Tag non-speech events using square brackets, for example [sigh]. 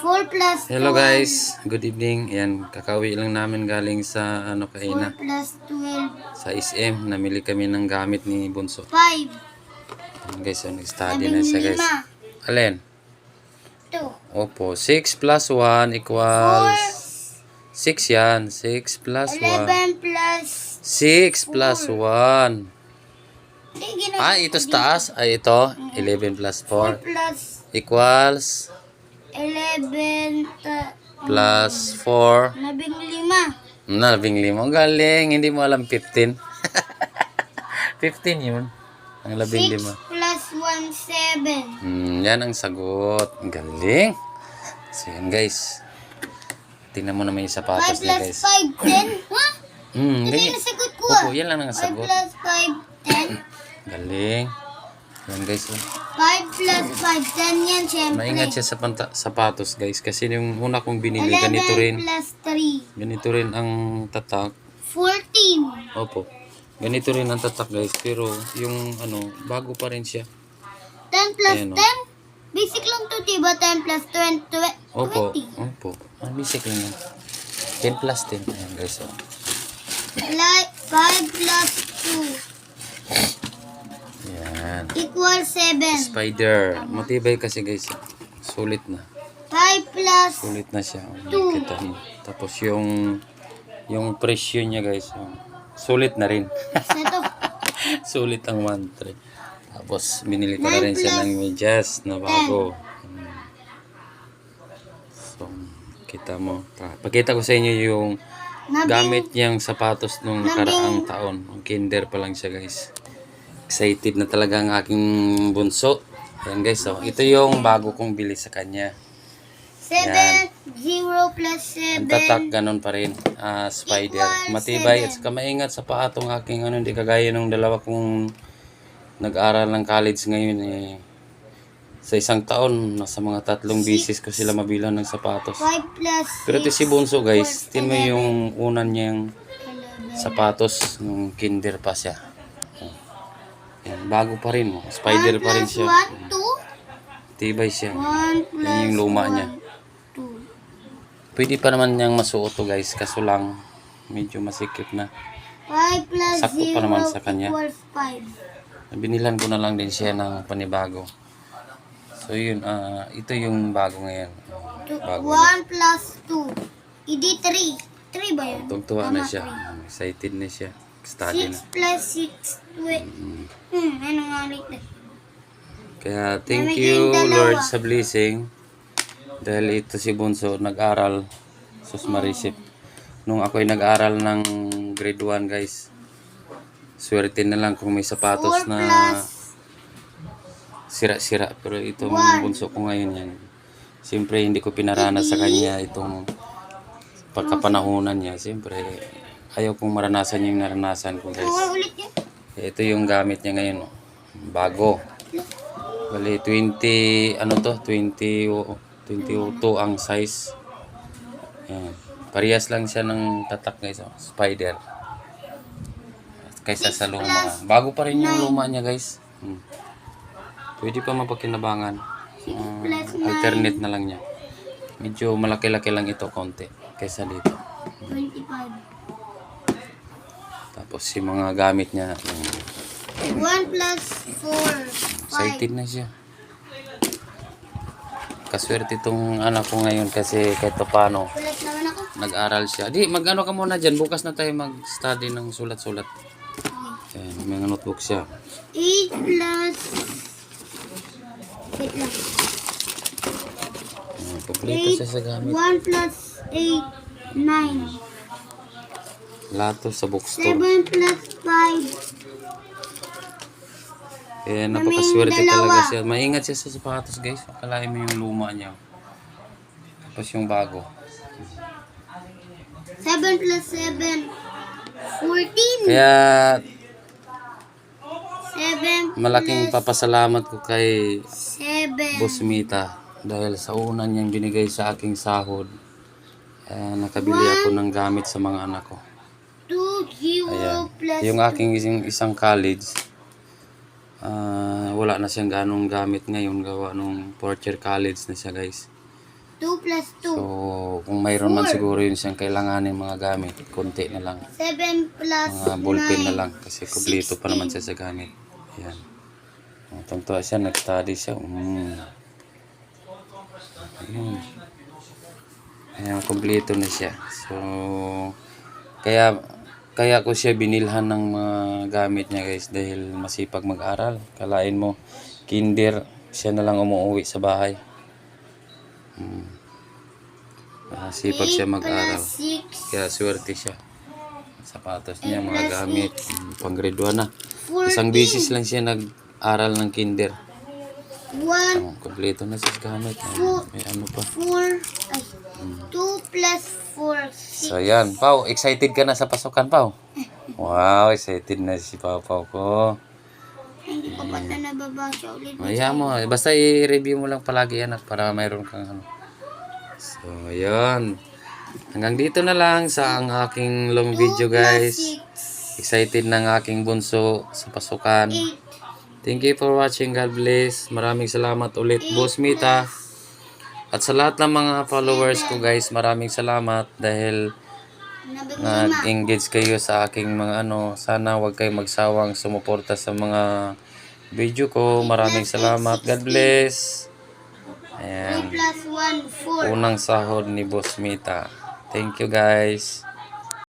4 plus 12. Hello guys, good evening. Yan, kakawi lang namin galing sa ano 4 kaina, plus 12. sa SM. Namili kami ng gamit ni Bunso. 5. Yan guys, so nag-study na siya guys. Alin? 2. Opo, 6 plus 1 equals 6 yan. 6 plus 1. 11 plus 6 plus 1. Hindi, gina- Ah, ito sa taas. Ay, ito. 11 plus 4 4 plus equals 11 ta- plus 4. nabing 5. Nalabing lima. Ang galing. Hindi mo alam 15. 15 [laughs] yun. Ang labing 6 lima. plus 1, 7. Hmm, yan ang sagot. Ang galing. So yan guys. Tingnan mo naman yung 5 sapatos niya plus guys. 5, 10. Ha? Hmm, Hindi ganyan. na sagot ko Opo, ah. yan lang ang 5 sagot. plus 5, 10. Galing. Yan guys. oh. 5 plus 5, 10 yan syempre. Maingat siya sa panta- sapatos guys. Kasi yung una kong binili, ganito 11 rin. plus 3, Ganito rin ang tatak. 14. Opo. Ganito rin ang tatak guys. Pero yung ano, bago pa rin siya. 10 plus Ayan, oh. 10? Basic lang to, diba? 10 plus 20. 20. Opo. Opo. Ang basic lang yan. 10 plus 10. Ayan guys. Oh. Like 5 plus 2 Yan. equals 7. Spider. Matibay kasi guys. Sulit na. 5 plus Sulit na siya. Kita mo. Tapos yung yung presyo niya guys. oh, Sulit na rin. [laughs] Sulit ang 1.3. Tapos binili ko na rin siya ng medyas na bago. Hmm. So, kita mo. Pa- Pakita ko sa inyo yung Nabing, gamit niyang sapatos nung nakaraang taon. Ang kinder pa lang siya guys. Excited na talaga ang aking bunso. Ayan guys, so, ito yung bago kong bili sa kanya. 7, 0 plus Ang 7. tatak ganun pa rin. ah, spider. Matibay at seven. saka maingat sa paa tong aking ano, hindi kagaya nung dalawa kong nag-aral ng college ngayon eh. Sa isang taon, nasa mga tatlong bisis ko sila mabilang ng sapatos. 5 plus Pero ito si Bunso guys, tin mo 11. yung unan niyang 11. sapatos nung kinder pa siya. Yan, bago pa rin. oh. Spider 1 pa rin siya. 1, 2. Tibay siya. 1 plus Yan yung luma niya. 2. Pwede pa naman niyang masuot to guys, kaso lang medyo masikip na. 5 plus Sakto 0 pa naman sa kanya. equals 5. Binilan ko na lang din siya ng panibago. So yun, ah ito yung bago ngayon. Bago. 1 plus 2. Hindi 3. 3 ba yun? Tugtuwa na siya. Excited na siya. Study na. 6 plus 6. Wait. Hmm, ano nga ulit na? Kaya thank Namigay you dalawa. Lord sa blessing. Dahil ito si Bunso nag-aral sus marisip. Nung ako'y nag-aral ng grade 1 guys. Swerte na lang kung may 4 sapatos na plus sira-sira. Pero itong One. bunso ko ngayon yan. Siyempre hindi ko pinarana sa kanya itong pagkapanahunan niya. Siyempre ayaw kong maranasan yung naranasan ko guys. Ito yung gamit niya ngayon. oh. Bago. Bali 20 ano to? 20 o- 22 ang size. Yan. Parehas lang siya ng tatak guys. Oh. Spider. Kaysa sa luma. Bago pa rin yung luma niya guys. Hmm. Pwede pa mapakinabangan. Ah, alternate na lang niya. Medyo malaki-laki lang ito konti. Kaysa dito. 25. Tapos yung mga gamit niya. hmm, 1 plus 4. 5. Excited na siya. Kaswerte itong anak ko ngayon kasi kahit pa paano nag-aral siya. Di, mag-ano ka muna dyan. Bukas na tayo mag-study ng sulat-sulat. Okay. Ayan, may notebook siya. 8 plus... Wait lang. Ayan, siya sa gamit. 1 plus 8, 9. Lahat to sa bookstore. 7 plus 5, Kaya napakaswerte talaga siya. Maingat siya sa sapatos guys. Kalahin mo yung luma niya. Tapos yung bago. 7 plus 7, 14. Kaya 7 malaking papasalamat ko kay 7. Boss Mita dahil sa una niyang binigay sa aking sahod eh, nakabili ako ng gamit sa mga anak ko 2, 0 Ayan. yung aking isang, isang college ah, wala na siyang ganong gamit ngayon gawa nung fourth college na siya guys 2 plus 2. So, kung mayroon man siguro yun siyang kailanganin mga gamit, konti na lang. 7 plus Mga ballpen na 9. lang kasi kumpleto pa naman siya sa gamit. Ayan. Oh, Tuntua siya, nag-study siya. Mm. Ayun. Ayan, kumpleto na siya. So, kaya kaya ko siya binilhan ng mga gamit niya guys dahil masipag mag-aral. Kalain mo, kinder, siya na lang umuwi sa bahay. Mm. Masipag siya 8 mag-aral. plus 6. Kaya swerte siya. Sapatos niya, mga gamit, mm, pang grade 1 na. 14. Isang bisis lang siya nag-aral ng kinder. 1, Oh, kompleto na siya gamit. Ah, May ano pa. 4, ay, 2 plus 4, 6. So yan, Pau, excited ka na sa pasukan, Pau? [laughs] Wow, excited na si Pau Pau ko. Hindi ko pa ito nababasa ulit. Maya mo, basta i-review mo lang palagi yan at para mayroon kang ano. So, yun. Hanggang dito na lang sa ang aking long video guys. 6, Excited na ang aking bunso sa pasukan. 8, Thank you for watching. God bless. Maraming salamat ulit, Boss Mita. At sa lahat ng mga followers ko guys, maraming salamat dahil nag-engage kayo sa aking mga ano. Sana wag kayong magsawang sumuporta sa mga video ko. Maraming salamat. God bless. 2 Ayan. plus 1, 4. Unang sahod ni Boss Mita. Thank you guys.